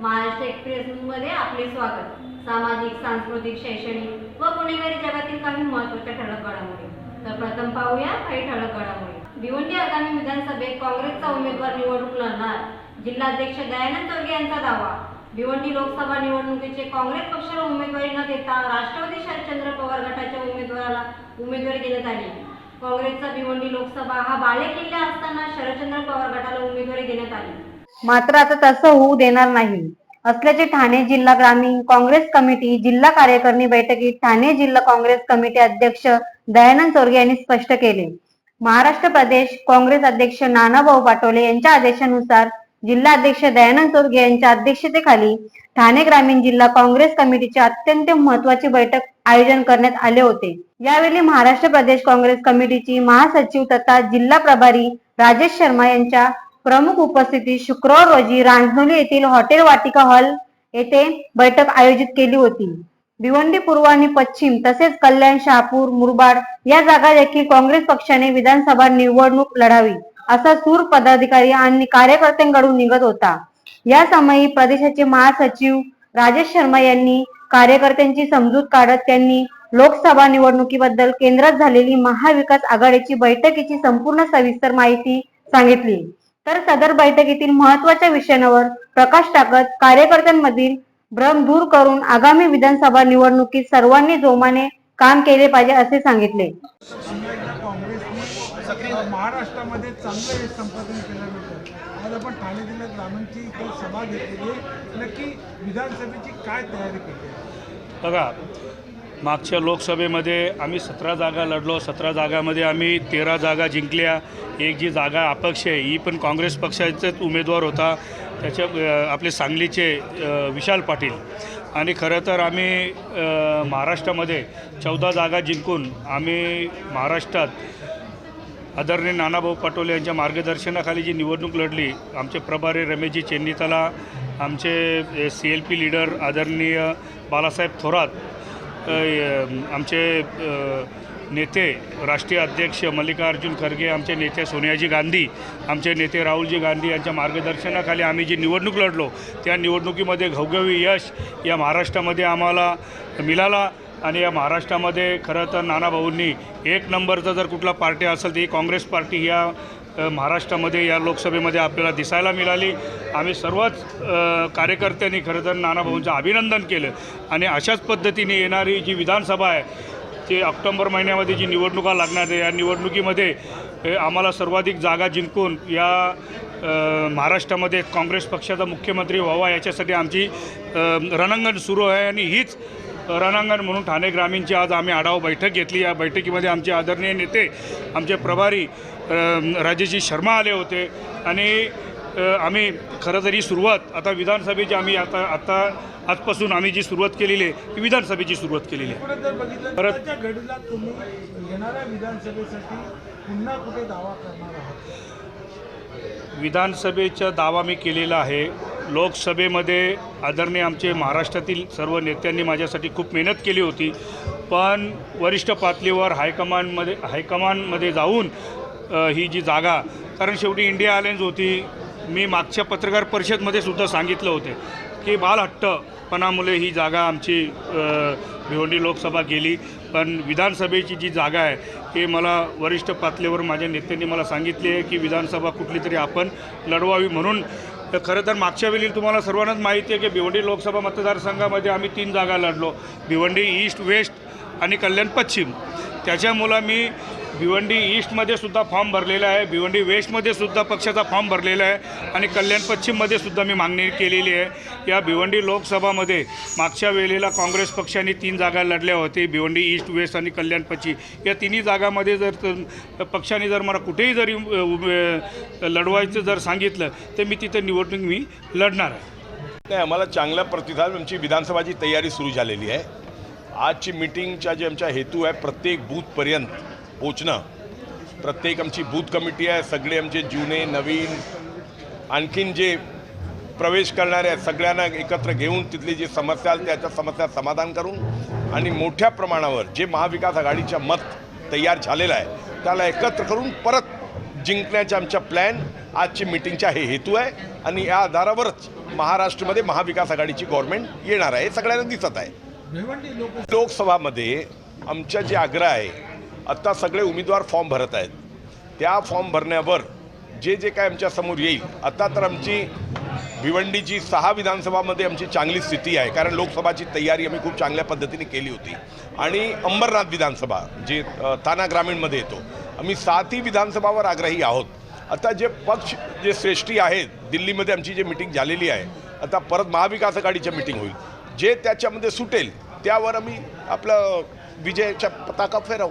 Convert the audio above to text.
Maharashtra express मध्ये आपले स्वागत. सामाजिक सांस्कृतिक शैक्षणिक व गुन्हेगारी जगातील काही महत्त्वाच्या ठळक घडामोडी. तर प्रथम पाहूया काही ठळक घडामोडी भिवंडी आगामी विधानसभेत काँग्रेसचा उमेदवार निवडणूक लढणार. जिल्हाध्यक्ष दयानंद चौगे यांचा दावा. भिवंडी लोकसभा निवडणुकीचे काँग्रेस पक्षाला उमेदवारी न देता राष्ट्रवादी शरदचंद्र पवार गटाच्या उमेदवाराला उमेदवारी देण्यात आली. काँग्रेसचा भिवंडी लोकसभा हा बालेकिल्ला असताना शरदचंद्र पवार गटाला उमेदवारी देण्यात आली. मात्र आता तसं होऊ देणार नाही. असल्याचे ठाणे जिल्हा ग्रामीण काँग्रेस कमिटी जिल्हा कार्यकारिणी बैठकीत ठाणे जिल्हा काँग्रेस कमिटी अध्यक्ष दयानंद चोरगे यांनी स्पष्ट केले. महाराष्ट्र प्रदेश काँग्रेस अध्यक्ष नानाभाऊ पाटोले यांच्या आदेशानुसार जिल्हा अध्यक्ष दयानंद चोरगे यांच्या अध्यक्षतेखाली ठाणे ग्रामीण जिल्हा काँग्रेस कमिटीचे अत्यंत महत्वाची बैठक आयोजन करण्यात आले होते. यावेळी महाराष्ट्र प्रदेश काँग्रेस कमिटीची महासचिव तथा जिल्हा प्रभारी राजेश शर्मा यांच्या प्रमुख उपस्थितीत शुक्रवार रोजी रांजनोली येथील हॉटेल वाटिका हॉल येथे बैठक आयोजित केली होती. भिवंडी पूर्व आणि पश्चिम तसेच कल्याण शहापूर मुरबाड या जागा देखील काँग्रेस पक्षाने विधानसभा निवडणूक लढावी असा सूर पदाधिकारी आणि कार्यकर्त्यांकडून निघत होता. या समयी प्रदेशाचे महासचिव राजेश शर्मा यांनी कार्यकर्त्यांची समजूत काढत त्यांनी लोकसभा निवडणुकीबद्दल केंद्रात झालेली महाविकास आघाडीची बैठकीची संपूर्ण सविस्तर माहिती सांगितली. तर सदर बैठकीतील महत्त्वाच्या विषयांवर प्रकाश टाकत कार्यकर्त्यांमधील भ्रम दूर करून आगामी विधानसभा निवडणुकीत सर्वांनी जोमाने काम केले पाहिजे असे सांगितले. महाराष्ट्रामध्ये चांगलं यश संपादन केल्यानंतर आज आपण ठाणे जिल्ह्यात ग्रामीणची इथे सभा घेतलेली नक्की विधानसभेची काय तयारी केली बघा मागच्या लोकसभेमध्ये आम्ही सतरा जागा लढलो. सतरा जागामध्ये आम्ही तेरा जागा जिंकल्या. एक जी जागा अपक्ष आहे ही पण काँग्रेस पक्षाचाच उमेदवार होता. त्याच्या आपले सांगलीचे विशाल पाटील. आणि खरं तर आम्ही महाराष्ट्रामध्ये चौदा जागा जिंकून आम्ही महाराष्ट्रात आदरणीय नानाभाऊ पटोले यांच्या मार्गदर्शनाखाली जी निवडणूक लढली आमचे प्रभारी रमेशजी चेन्नीतला आमचे सी एल पी लीडर आदरणीय बालासाहेब थोरात आमचे नेते राष्ट्रीय अध्यक्ष मल्लिकार्जुन खरगे आमचे नेते सोनियाजी गांधी आमचे नेते राहुलजी गांधी यांच्या मार्गदर्शनाखाली आम्ही जी निवडणूक लढलो त्या निवडणुकीमध्ये घवघवी यश या महाराष्ट्रामध्ये आम्हाला मिळाला आणि या महाराष्ट्रामध्ये खरं तर नानाभाऊंनी एक नंबरचा जर कुठला पार्टी असेल तर ही काँग्रेस पार्टी या महाराष्ट्रामध्ये या लोकसभेमध्ये आपल्याला दिसायला मिळाली. आम्ही सर्वच कार्यकर्त्यांनी खरं तर नानाभाऊंचं अभिनंदन केलं. आणि अशाच पद्धतीने येणारी जी विधानसभा आहे ते ऑक्टोंबर महिन्यामध्ये जी निवडणुका लागणार आहे या निवडणुकीमध्ये आम्हाला सर्वाधिक जागा जिंकून या महाराष्ट्रामध्ये काँग्रेस पक्षाचा मुख्यमंत्री व्हावा याच्यासाठी आमची रणांगण सुरू आहे. आणि हीच रणांगण म्हणून ठाणे ग्रामीणची आज आम्ही आढावा बैठक घेतली. या बैठकीमध्ये आमचे आदरणीय नेते आमचे प्रभारी अ, राजेशजी शर्मा आले होते. आणि आम्ही खरं तरी सुरुवात आता विधानसभेची आम्ही आता आता आजपासून आम्ही जी सुरुवात केलेली आहे ती विधानसभेची सुरुवात केलेली आहे. परत- विधानसभेचा दावा मी केलेला आहे. लोकसभेमध्ये आदरणीय आमचे महाराष्ट्रातील सर्व नेत्यांनी माझ्यासाठी खूप मेहनत केली होती. पण वरिष्ठ पातळीवर हायकमांडमध्ये हायकमांडमध्ये जाऊन ही जी जागा कारण शेवटी इंडिया अलायन्स होती. मी मागच्या पत्रकार परिषदमध्ये सुद्धा सांगितलं होते की बालहट्टपणामुळे ही जागा आमची भिवंडी लोकसभा गेली. पण विधानसभेची जी जागा आहे हे मला वरिष्ठ पातळीवर माझ्या नेत्यांनी मला सांगितले आहे की विधानसभा कुठली तरी आपण लढवावी म्हणून तर खरं तर मागच्या वेळी तुम्हाला सर्वांनाच माहिती आहे की भिवंडी लोकसभा मतदारसंघामध्ये आम्ही तीन जागा लढलो. भिवंडी ईस्ट वेस्ट आणि कल्याण पश्चिम. त्याच्यामुळं मी भिवंडी ईस्टमध्ये सुद्धा फॉर्म भरलेला आहे. भिवंडी वेस्टमध्ये सुद्धा पक्षाचा फॉर्म भरलेला आहे. आणि कल्याण पश्चिममध्ये सुद्धा मी मागणी केलेली आहे. या भिवंडी लोकसभामध्ये मागच्या वेळेला काँग्रेस पक्षाने तीन जागा लढल्या होती. भिवंडी ईस्ट वेस्ट आणि कल्याण पश्चिम. या तिन्ही जागामध्ये जर पक्षाने जर मला कुठेही जरी लढवायचं जर सांगितलं तर मी तिथं निवडणूक मी लढणार आहे. नाही आम्हाला चांगला प्रतिसाद आमची विधानसभाची तयारी सुरू झालेली आहे. आजची मिटिंगचा जे आमचा हेतू आहे प्रत्येक बूथपर्यंत पोचणं प्रत्येक आमची बूथ कमिटी आहे सगळे आमचे जुने नवीन आणखीन जे प्रवेश करणारे आहेत सगळ्यांना एकत्र घेऊन तिथली जी समस्या आली त्याच्या समस्या समाधान करून आणि मोठ्या प्रमाणावर जे महाविकास आघाडीच्या मत तयार झालेलं आहे त्याला एकत्र करून परत जिंकण्याच्या आमच्या प्लॅन आजची मिटिंगचा हे हेतू आहे आणि या आधारावरच महाराष्ट्रामध्ये महाविकास आघाडीची गव्हर्नमेंट येणार आहे हे सगळ्यांना दिसत आहे. लोकसभामध्ये आमच्या जे आग्रह आहे आत्ता सगळे उमेदवार फॉर्म भरत आहेत. त्या फॉर्म भरण्यावर जे जे काय आमच्यासमोर येईल आता तर आमची भिवंडीची सहा विधानसभामध्ये आमची चांगली स्थिती आहे कारण लोकसभाची तयारी आम्ही खूप चांगल्या पद्धतीने केली होती. आणि अंबरनाथ विधानसभा जे ताना ग्रामीणमध्ये येतो आम्ही सातही विधानसभावर आग्रही आहोत. आता जे पक्ष जे श्रेष्ठी आहेत दिल्लीमध्ये आमची जी मिटिंग झालेली आहे आता परत महाविकास आघाडीच्या मिटिंग होईल. जे त्याच्यामध्ये सुटेल त्यावर आम्ही आपलं विजयाच्या पताका फेरावू